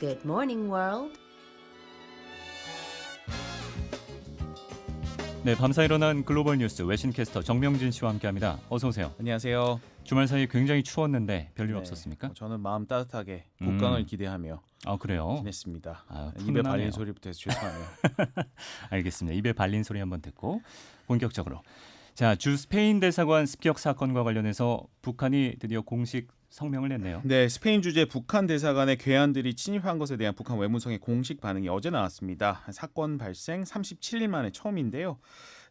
Good morning, world. 네, 밤사 일어난 글로벌 뉴스 외신 캐스터 정명진 씨와 함께합니다. 어서 오세요. 안녕하세요. 주말 사이 굉장히 추웠는데 별일 네, 없었습니까? 어, 저는 마음 따뜻하게 음. 복강을 기대하며 아 그래요? 지냈습니다. 아, 입에. 발린 소리부터 해서 죄송하네요. 알겠습니다. 입에 발린 소리 한번 듣고 본격적으로 자, 주 스페인 대사관 습격 사건과 관련해서 북한이 드디어 공식 성명을 냈네요. 네, 스페인 주재 북한 대사관의 괴한들이 침입한 것에 대한 북한 외무성의 공식 반응이 어제 나왔습니다. 사건 발생 37일 만에 처음인데요.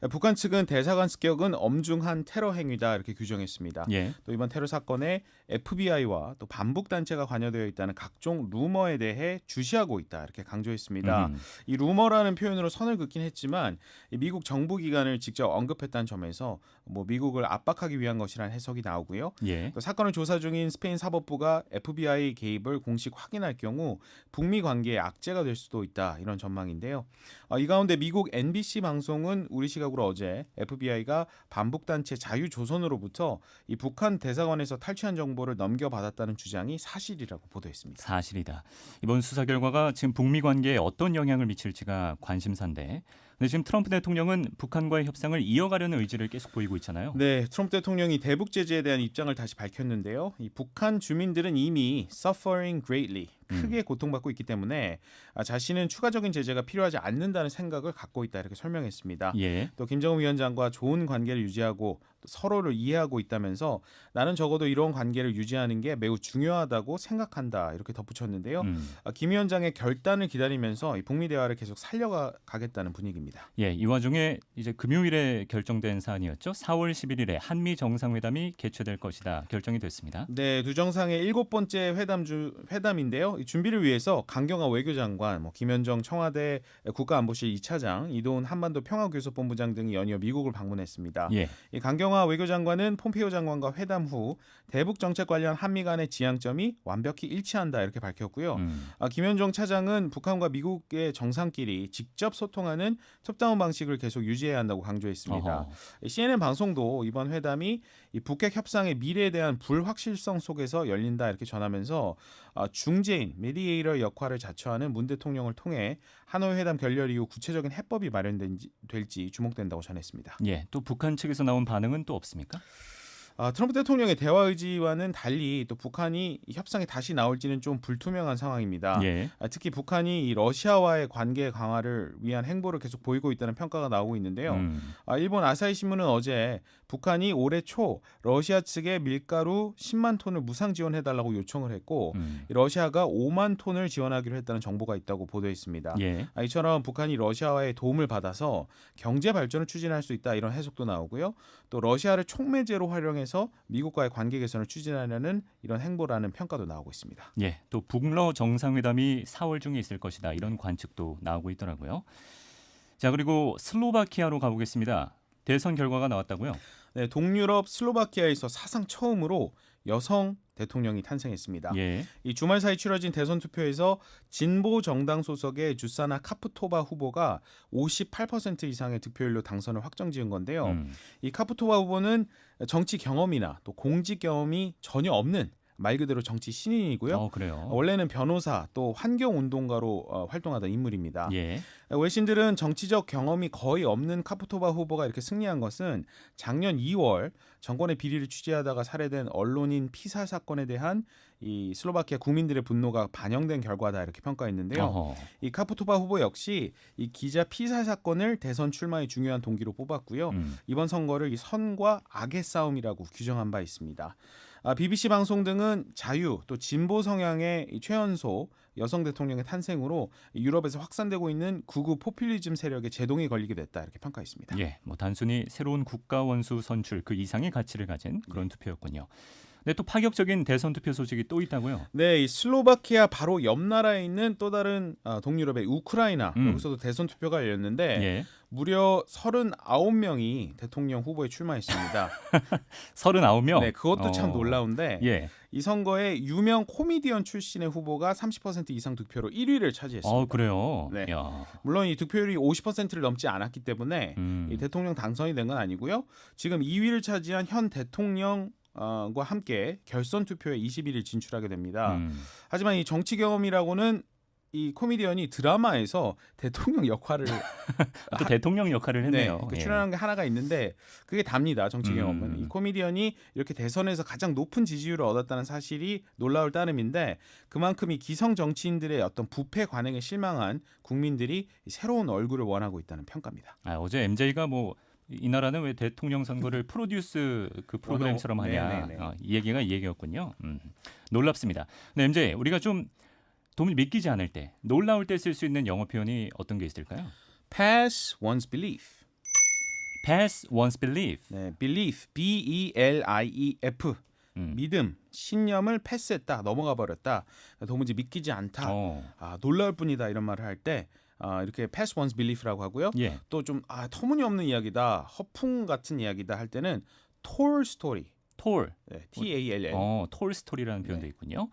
북한 측은 대사관 습격은 엄중한 테러 행위다 이렇게 규정했습니다. 예. 또 이번 테러 사건에 FBI와 또 반북 단체가 관여되어 있다는 각종 루머에 대해 주시하고 있다 이렇게 강조했습니다. 음, 이 루머라는 표현으로 선을 긋긴 했지만 이 미국 정부 기관을 직접 언급했다는 점에서 뭐 미국을 압박하기 위한 것이라는 해석이 나오고요. 예. 또 사건을 조사 중인 스페인 사법부가 FBI 개입을 공식 확인할 경우 북미 관계에 악재가 될 수도 있다 이런 전망인데요. 어, 이 가운데 미국 NBC 방송은 우리 시각으로 어제 FBI가 반북 단체 자유 조선으로부터 이 북한 대사관에서 탈취한 정보를 넘겨받았다는 주장이 사실이라고 보도했습니다. 사실이다. 이번 수사 결과가 지금 북미 관계에 어떤 영향을 미칠지가 관심사인데. 근데 지금 트럼프 대통령은 북한과의 협상을 이어가려는 의지를 계속 보이고 있잖아요. 네, 트럼프 대통령이 대북 제재에 대한 입장을 다시 밝혔는데요. 이 북한 주민들은 이미 suffering greatly 크게 고통받고 있기 때문에 아, 자신은 추가적인 제재가 필요하지 않는다는 생각을 갖고 있다 이렇게 설명했습니다. 예. 또 김정은 위원장과 좋은 관계를 유지하고 또 서로를 이해하고 있다면서 나는 적어도 이런 관계를 유지하는 게 매우 중요하다고 생각한다 이렇게 덧붙였는데요. 음. 아, 김 위원장의 결단을 기다리면서 이 북미 대화를 계속 살려가겠다는 분위기입니다. 예, 이 와중에 이제 금요일에 결정된 사안이었죠. 4월 11일에 한미 정상회담이 개최될 것이다 결정이 됐습니다. 네, 두 정상의 일곱 번째 회담 주, 회담인데요. 이 준비를 위해서 강경화 외교장관, 뭐 김현정 청와대 국가안보실 2차장, 이도훈 한반도 평화교섭본부장 등이 연이어 미국을 방문했습니다. 예, 이 강경화 외교장관은 폼페이오 장관과 회담 후 대북 정책 관련 한미 간의 지향점이 완벽히 일치한다 이렇게 밝혔고요. 음, 아, 김현정 차장은 북한과 미국의 정상끼리 직접 소통하는 톱다운 방식을 계속 유지해야 한다고 강조했습니다. 어허. CNN 방송도 이번 회담이 이 북핵 협상의 미래에 대한 불확실성 속에서 열린다 이렇게 전하면서 아, 중재인 메디에이터 역할을 자처하는 문 대통령을 통해 하노이 회담 결렬 이후 구체적인 해법이 마련될지 주목된다고 전했습니다. 예, 또 북한 측에서 나온 반응은 또 없습니까? 아, 트럼프 대통령의 대화 의지와는 달리 또 북한이 이 협상에 다시 나올지는 좀 불투명한 상황입니다. 예, 아, 특히 북한이 이 러시아와의 관계 강화를 위한 행보를 계속 보이고 있다는 평가가 나오고 있는데요. 음, 아, 일본 아사히 신문은 어제 북한이 올해 초 러시아 측에 밀가루 10만 톤을 무상 지원해달라고 요청을 했고 음, 이 러시아가 5만 톤을 지원하기로 했다는 정보가 있다고 보도했습니다. 예, 아, 이처럼 북한이 러시아와의 도움을 받아서 경제 발전을 추진할 수 있다 이런 해석도 나오고요. 또 러시아를 촉매제로 활용해서 미국과의 관계 개선을 추진하려는 이런 행보라는 평가도 나오고 있습니다. 예, 또 북러 정상회담이 4월 중에 있을 것이다 이런 관측도 나오고 있더라고요. 자, 그리고 슬로바키아로 가보겠습니다. 대선 결과가 나왔다고요? 네, 동유럽 슬로바키아에서 사상 처음으로 여성 대통령이 탄생했습니다. 예, 이 주말 사이 치러진 대선 투표에서 진보 정당 소속의 주사나 카프토바 후보가 58% 이상의 득표율로 당선을 확정지은 건데요. 음, 이 카프토바 후보는 정치 경험이나 또 공직 경험이 전혀 없는 말 그대로 정치 신인이고요. 어, 그래요. 원래는 변호사 또 환경 운동가로 어, 활동하던 인물입니다. 예, 외신들은 정치적 경험이 거의 없는 카프토바 후보가 이렇게 승리한 것은 작년 2월 정권의 비리를 취재하다가 살해된 언론인 피살 사건에 대한 이 슬로바키아 국민들의 분노가 반영된 결과다 이렇게 평가했는데요. 어허, 이 카프토바 후보 역시 이 기자 피살 사건을 대선 출마의 중요한 동기로 뽑았고요. 음, 이번 선거를 이 선과 악의 싸움이라고 규정한 바 있습니다. 아, BBC 방송 등은 자유 또 진보 성향의 이 최연소 여성 대통령의 탄생으로 유럽에서 확산되고 있는 구구 포퓰리즘 세력의 제동이 걸리게 됐다 이렇게 평가했습니다. 예, 뭐 단순히 새로운 국가 원수 선출 그 이상의 가치를 가진 그런 투표였군요. 근데 또 파격적인 대선 투표 소식이 또 있다고요? 네, 이 슬로바키아 바로 옆 나라에 있는 또 다른 아, 동유럽의 우크라이나 음. 여기서도 대선 투표가 열렸는데 예, 무려 39명이 대통령 후보에 출마했습니다. 39명. 네, 그것도 참 어, 놀라운데 예, 이 선거에 유명 코미디언 출신의 후보가 30% 이상 득표로 1위를 차지했습니다. 어 그래요. 네. 야, 물론 이 득표율이 50%를 넘지 않았기 때문에 음, 이 대통령 당선이 된 건 아니고요. 지금 2위를 차지한 현 대통령 과 함께 결선 투표에 21일 진출하게 됩니다. 음, 하지만 이 정치 경험이라고는 이 코미디언이 드라마에서 대통령 역할을 또 대통령 역할을 했네요. 네, 그 예. 출연한 게 하나가 있는데 그게 답니다. 정치 경험은 음. 이 코미디언이 이렇게 대선에서 가장 높은 지지율을 얻었다는 사실이 놀라울 따름인데 그만큼 이 기성 정치인들의 어떤 부패 관행에 실망한 국민들이 이 새로운 얼굴을 원하고 있다는 평가입니다. 아, 어제 MJ가 뭐 이 나라는 왜 대통령 선거를 프로듀스 그 프로그램처럼 하냐 네네네. 어, 이 얘기가 이 얘기였군요. 음, 놀랍습니다. 근데 MJ 우리가 좀 도무지 믿기지 않을 때 놀라울 때 쓸 수 있는 영어 표현이 어떤 게 있을까요? Pass one's belief. Pass one's belief. 네, belief, B E L I E F. 음. 믿음, 신념을 패스했다, 넘어가 버렸다, 도무지 믿기지 않다, 어, 아, 놀라울 뿐이다 이런 말을 할 때 아, 이렇게 pass one's belief라고 하고요. 예. 또좀 아, 터무니없는 이야기다, 허풍 같은 이야기다 할 때는 tall story, 톨. 네, T A L L. 어, 톨 스토리라는 표현도 네. 있군요.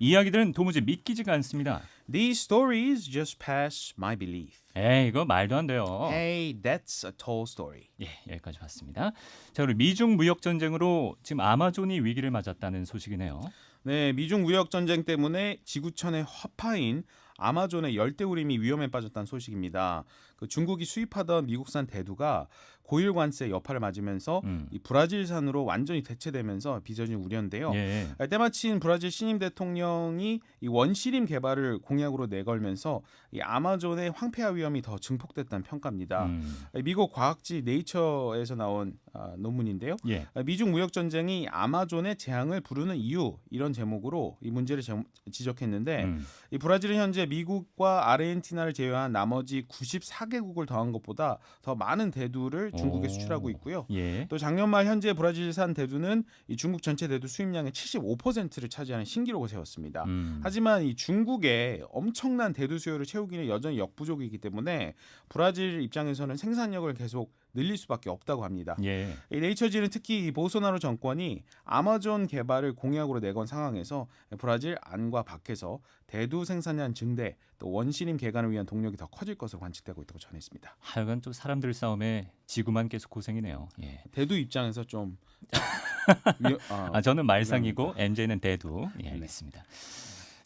이야기들은 도무지 믿기지가 않습니다. These stories just pass my belief. 에이, 이거 말도 안 돼요. Hey, that's a tall story. 예, 여기까지 봤습니다. 자, 그리고 미중 무역 전쟁으로 지금 아마존이 위기를 맞았다는 소식이네요. 네, 미중 무역 전쟁 때문에 지구촌의 화파인 아마존의 열대우림이 위험에 빠졌다는 소식입니다. 그 중국이 수입하던 미국산 대두가 고일 관세 여파를 맞으면서 음. 이 브라질산으로 완전히 대체되면서 빚어진 우려인데요. 예. 아, 때마침 브라질 신임 대통령이 이 원시림 개발을 공약으로 내걸면서 이 아마존의 황폐화 위험이 더 증폭됐다는 평가입니다. 음. 아, 미국 과학지 네이처에서 나온 아, 논문인데요. 예. 아, 미중 무역 전쟁이 아마존의 재앙을 부르는 이유 이런 제목으로 이 문제를 제- 지적했는데 음. 이 브라질은 현재 미국과 아르헨티나를 제외한 나머지 94개국을 더한 것보다 더 많은 대두를 중국에 오. 수출하고 있고요. 예. 또 작년 말 현재 브라질산 대두는 이 중국 전체 대두 수입량의 75%를 차지하는 신기록을 세웠습니다. 음. 하지만 이 중국의 엄청난 대두 수요를 채우기는 여전히 역부족이기 때문에 브라질 입장에서는 생산력을 계속 늘릴 수밖에 없다고 합니다. 예. 이 네이처지는 특히 이 보소나로 정권이 아마존 개발을 공약으로 내건 상황에서 브라질 안과 밖에서 대두 생산량 증대 또 원시림 개간을 위한 동력이 더 커질 것으로 관측되고 있다고 전했습니다. 하여간 또 사람들 싸움에 지구만 계속 고생이네요. 예. 대두 입장에서 좀 위, 아, 아 저는 말상이고 MJ는 대두. 예, 알겠습니다.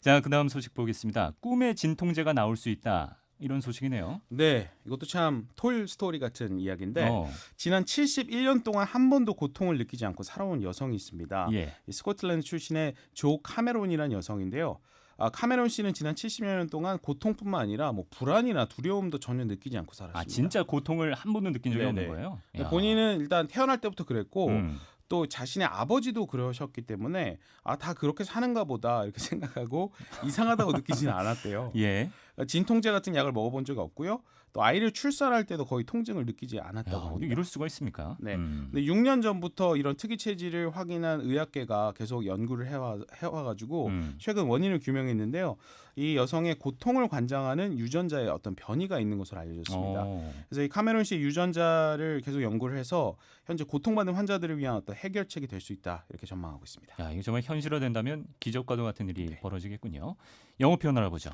자, 그다음 소식 보겠습니다. 꿈의 진통제가 나올 수 있다. 이런 소식이네요. 네, 이것도 참 톨 스토리 같은 이야기인데 어, 지난 71년 동안 한 번도 고통을 느끼지 않고 살아온 여성이 있습니다. 예. 이 스코틀랜드 출신의 조 카메론이라는 여성인데요. 아, 카메론 씨는 지난 70년 동안 고통뿐만 아니라 뭐 불안이나 두려움도 전혀 느끼지 않고 살았습니다. 아, 진짜 고통을 한 번도 느낀 적이 네네. 없는 거예요? 네, 야. 본인은 일단 태어날 때부터 그랬고 음. 또 자신의 아버지도 그러셨기 때문에 아 다 그렇게 사는가 보다 이렇게 생각하고 이상하다고 느끼지는 않았대요. 예. 진통제 같은 약을 먹어본 적이 없고요. 또 아이를 출산할 때도 거의 통증을 느끼지 야, 않았다고 어디 합니다. 이럴 수가 있습니까? 네. 음. 근데 6년 전부터 이런 특이 체질을 확인한 의학계가 계속 연구를 해와 해와가지고 음. 최근 원인을 규명했는데요. 이 여성의 고통을 관장하는 유전자에 어떤 변이가 있는 것으로 알려졌습니다. 어. 그래서 이 카메론 씨의 유전자를 계속 연구를 해서 현재 고통받는 환자들을 위한 어떤 해결책이 될 수 있다 이렇게 전망하고 있습니다. 야, 이거 정말 현실화된다면 기적과도 같은 일이 네. 벌어지겠군요. 영어 표현 알아보죠.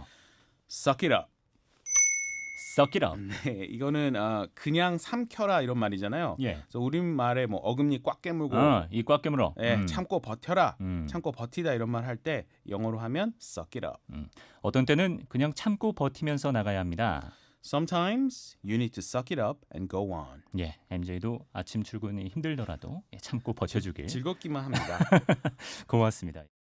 Suck it up. Suck it up. 네, 이거는 아, 그냥 삼켜라 이런 말이잖아요. 예. 그래서 우리말에 뭐 어금니 꽉 깨물고 어, 이꽉 깨물어. 예, 음. 참고 버텨라. 음. 참고 버티다 이런 말 할 때 영어로 하면 suck it up. 어떤 때는 그냥 참고 버티면서 나가야 합니다. Sometimes you need to suck it up and go on. 예, MJ도 아침 출근이 힘들더라도 예, 참고 버텨주길 즐겁기만 합니다. 고맙습니다.